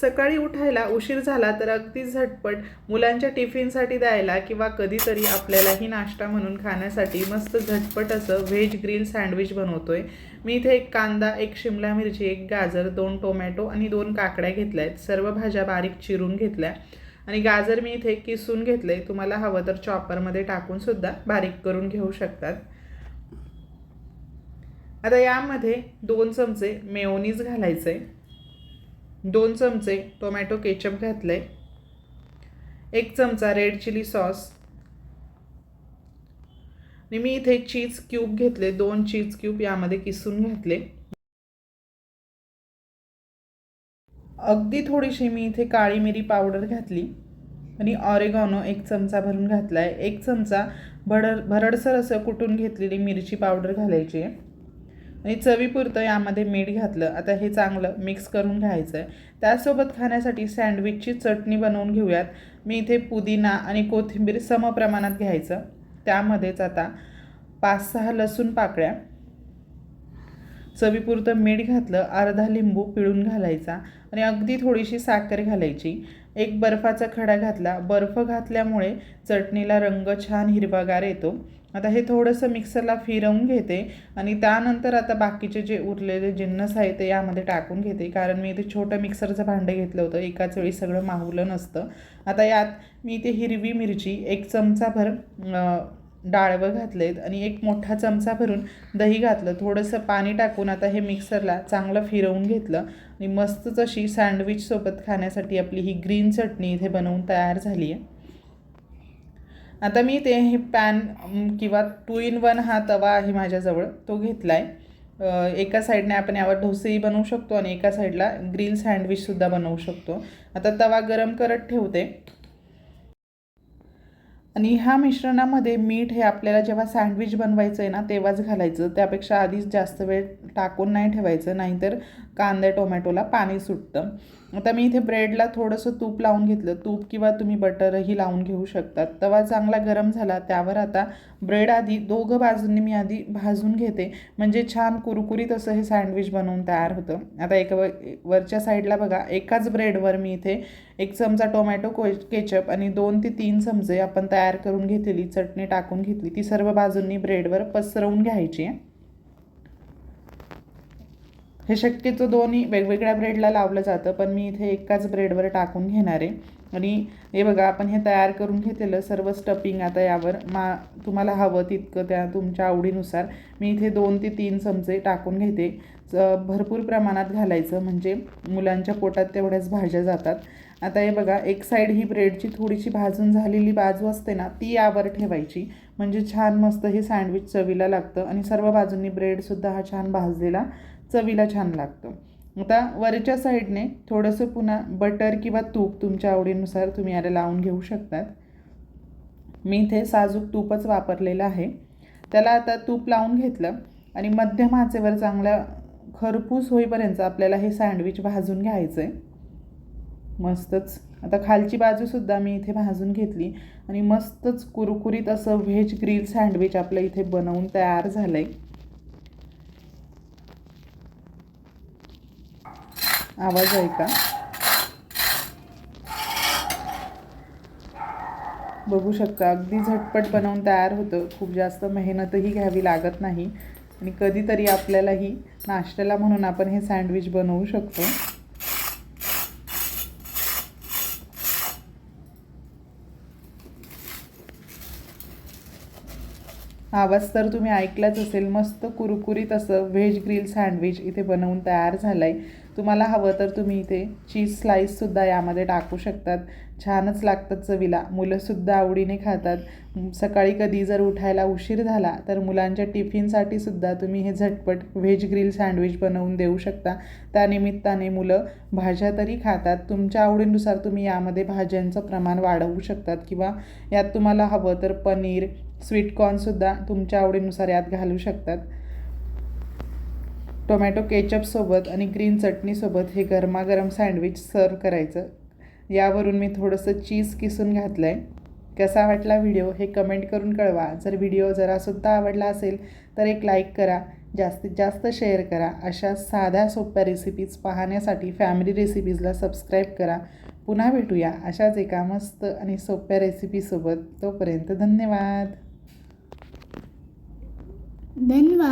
सकाळी उठायला उशीर झाला तर अगदी झटपट मुलांच्या टिफिनसाठी द्यायला किंवा कधीतरी आपल्यालाही नाश्ता म्हणून खाण्यासाठी मस्त झटपट असं व्हेज ग्रिल सँडविच बनवतोय. मी इथे एक कांदा एक शिमला मिरची एक गाजर दोन टोमॅटो आणि दोन काकड्या घेतल्या आहेत सर्व भाज्या बारीक चिरून घेतल्या आणि गाजर मी इथे किसून घेतले तुम्हाला हवं तर चॉपरमध्ये टाकूनसुद्धा बारीक करून घेऊ शकतात. आता यामध्ये दोन चमचे मेओनीज घालायचं आहे दोन चमचे टोमॅटो केचप घातलं आहे एक चमचा रेड चिली सॉस. आणि मी इथे चीज क्यूब घेतले दोन चीज क्यूब यामध्ये किसून घातले. अगदी थोडीशी मी इथे काळी मिरी पावडर घातली. आणि ऑरेगॉनो एक चमचा भरून घातला आहे एक चमचा भडर भरडसर असं कुटून घेतलेली मिरची पावडर घालायची आहे. आणि चवीपुरतं यामध्ये मीठ घातलं. आता हे चांगलं मिक्स करून घ्यायचं आहे त्यासोबत खाण्यासाठी सँडविचची चटणी बनवून घेऊयात. मी इथे पुदिना आणि कोथिंबीर समप्रमाणात घ्यायचं. त्यामध्येच आता पाच सहा लसूण पाकळ्या. चवीपुरतं मीठ घातलं अर्धा लिंबू पिळून घालायचा आणि अगदी थोडीशी साखर घालायची. एक बर्फाचा खडा घातला. बर्फ घातल्यामुळे चटणीला रंग छान हिरवागार येतो. आता हे थोडंसं मिक्सरला फिरवून घेते आणि त्यानंतर आता बाकीचे जे उरलेले जिन्नस आहे ते यामध्ये टाकून घेते. कारण मी इथे छोटं मिक्सरचं भांडं घेतलं होतं. एकाच वेळी सगळं माहुलं नसतं. आता यात मी इथे हिरवी मिरची एक चमचाभर डाळवं घातलेत आणि एक मोठा चमचा भरून दही घातलं. थोडंसं पाणी टाकून आता हे मिक्सरला चांगलं फिरवून घेतलं आणि मस्तच अशी सँडविचसोबत खाण्यासाठी आपली ही ग्रीन चटणी इथे बनवून तयार झाली आहे. आता मी ते हे पॅन किंवा टू इन वन हा तवा आहे माझ्याजवळ तो घेतला आहे एका साईडने आपण यावर डोसेही बनवू शकतो आणि एका साईडला ग्रिल सँडविचसुद्धा बनवू शकतो. आता तवा गरम करत ठेवते. आणि ह्या मिश्रणामध्ये मीठ हे आपल्याला जेव्हा सँडविच बनवायचं आहे ना तेव्हाच घालायचं. त्यापेक्षा आधीच जास्त वेळ टाकून नाही ठेवायचं नाहीतर कांदा टोमॅटोला पाणी सुटतं. आता मी इथे ब्रेडला थोडंसं तूप लावून घेतलं. तूप किंवा तुम्ही बटरही लावून घेऊ शकतात. तवा चांगला गरम झाला त्यावर आता ब्रेड आधी दोघं बाजूंनी मी आधी भाजून घेते. म्हणजे छान कुरकुरीत असं हे सँडविच बनवून तयार होतं. आता एका व वरच्या साईडला बघा एकाच ब्रेडवर मी इथे एक चमचा टोमॅटो को केचप आणि दोन ते तीन चमचे आपण तयार करून घेतलेली चटणी टाकून घेतली. ती सर्व बाजूंनी ब्रेडवर पसरवून घ्यायची आहे. हे शक्यतो दोन्ही वेगवेगळ्या ब्रेडला लावलं जातं पण मी इथे एकाच ब्रेडवर टाकून घेणार आहे. आणि हे बघा आपण हे तयार करून घेतलेलं सर्व स्टफिंग आता यावर मा तुम्हाला हवं तितकं त्या तुमच्या आवडीनुसार मी इथे दोन ते तीन चमचे टाकून घेते. च- भरपूर प्रमाणात घालायचं म्हणजे मुलांच्या पोटात तेवढ्याच भाज्या जातात. आता हे बघा एक साईड ही ब्रेडची थोडीशी भाजून झालेली बाजू असते ना ती यावर ठेवायची. म्हणजे छान मस्त हे सँडविच चवीला लागतं. आणि सर्व बाजूंनी ब्रेडसुद्धा हा छान भाजलेला चवीला छान लागतो. आता वरच्या साईडने थोडंसं पुन्हा बटर किंवा तूप तुमच्या आवडीनुसार तुम्ही याला लावून घेऊ शकतात. मी इथे साजूक तूपच वापरलेलं आहे. त्याला आता तूप लावून घेतलं आणि मध्यम आचेवर चांगल्या खरपूस होईपर्यंत आपल्याला हे सँडविच भाजून घ्यायचं आहे मस्तच. आता खालची बाजूसुद्धा मी इथे भाजून घेतली आणि मस्तच कुरकुरीत असं व्हेज ग्रिल सँडविच आपलं इथे बनवून तयार झालं आहे आवाज आहे का? बघू शकता. अगदी झटपट बनवून तयार होतं. खूप जास्त मेहनतही घ्यावी लागत नाही. आणि कधीतरी आपल्यालाही नाश्त्याला म्हणून आपण हे सँडविच बनवू शकतो. आवाज तर तुम्ही ऐकलाच असेल. मस्त कुरकुरीत असं व्हेज ग्रिल सँडविच इथे बनवून तयार झालं आहे तुम्हाला हवं तर तुम्ही इथे चीज स्लाईससुद्धा यामध्ये टाकू शकतात. छानच लागतात चवीला. मुलंसुद्धा आवडीने खातात. सकाळी कधी जर उठायला उशीर झाला तर मुलांच्या टिफिनसाठी सुद्धा तुम्ही हे झटपट व्हेज ग्रिल सँडविच बनवून देऊ शकता. त्यानिमित्ताने मुलं भाज्या तरी खातात. तुमच्या आवडीनुसार तुम्ही यामध्ये भाज्यांचं प्रमाण वाढवू शकतात किंवा यात तुम्हाला हवं तर पनीर स्वीटकॉर्नसुद्धा तुमच्या आवडीनुसार यात घालू शकतात. टोमॅटो केचपसोबत आणि ग्रीन चटणीसोबत हे गरमागरम सँडविच सर्व करायचं. यावरून मी थोडंसं चीज किसून घातलं आहे कसा वाटला व्हिडिओ हे कमेंट करून कळवा. जर व्हिडिओ जरासुद्धा आवडला असेल तर एक लाईक करा जास्तीत जास्त शेअर करा. अशा साध्या सोप्या रेसिपीज पाहण्यासाठी फॅमिली रेसिपीजला सबस्क्राईब करा. पुन्हा भेटूया अशाच एका मस्त आणि सोप्या रेसिपीसोबत तोपर्यंत धन्यवाद. धन्यवाद.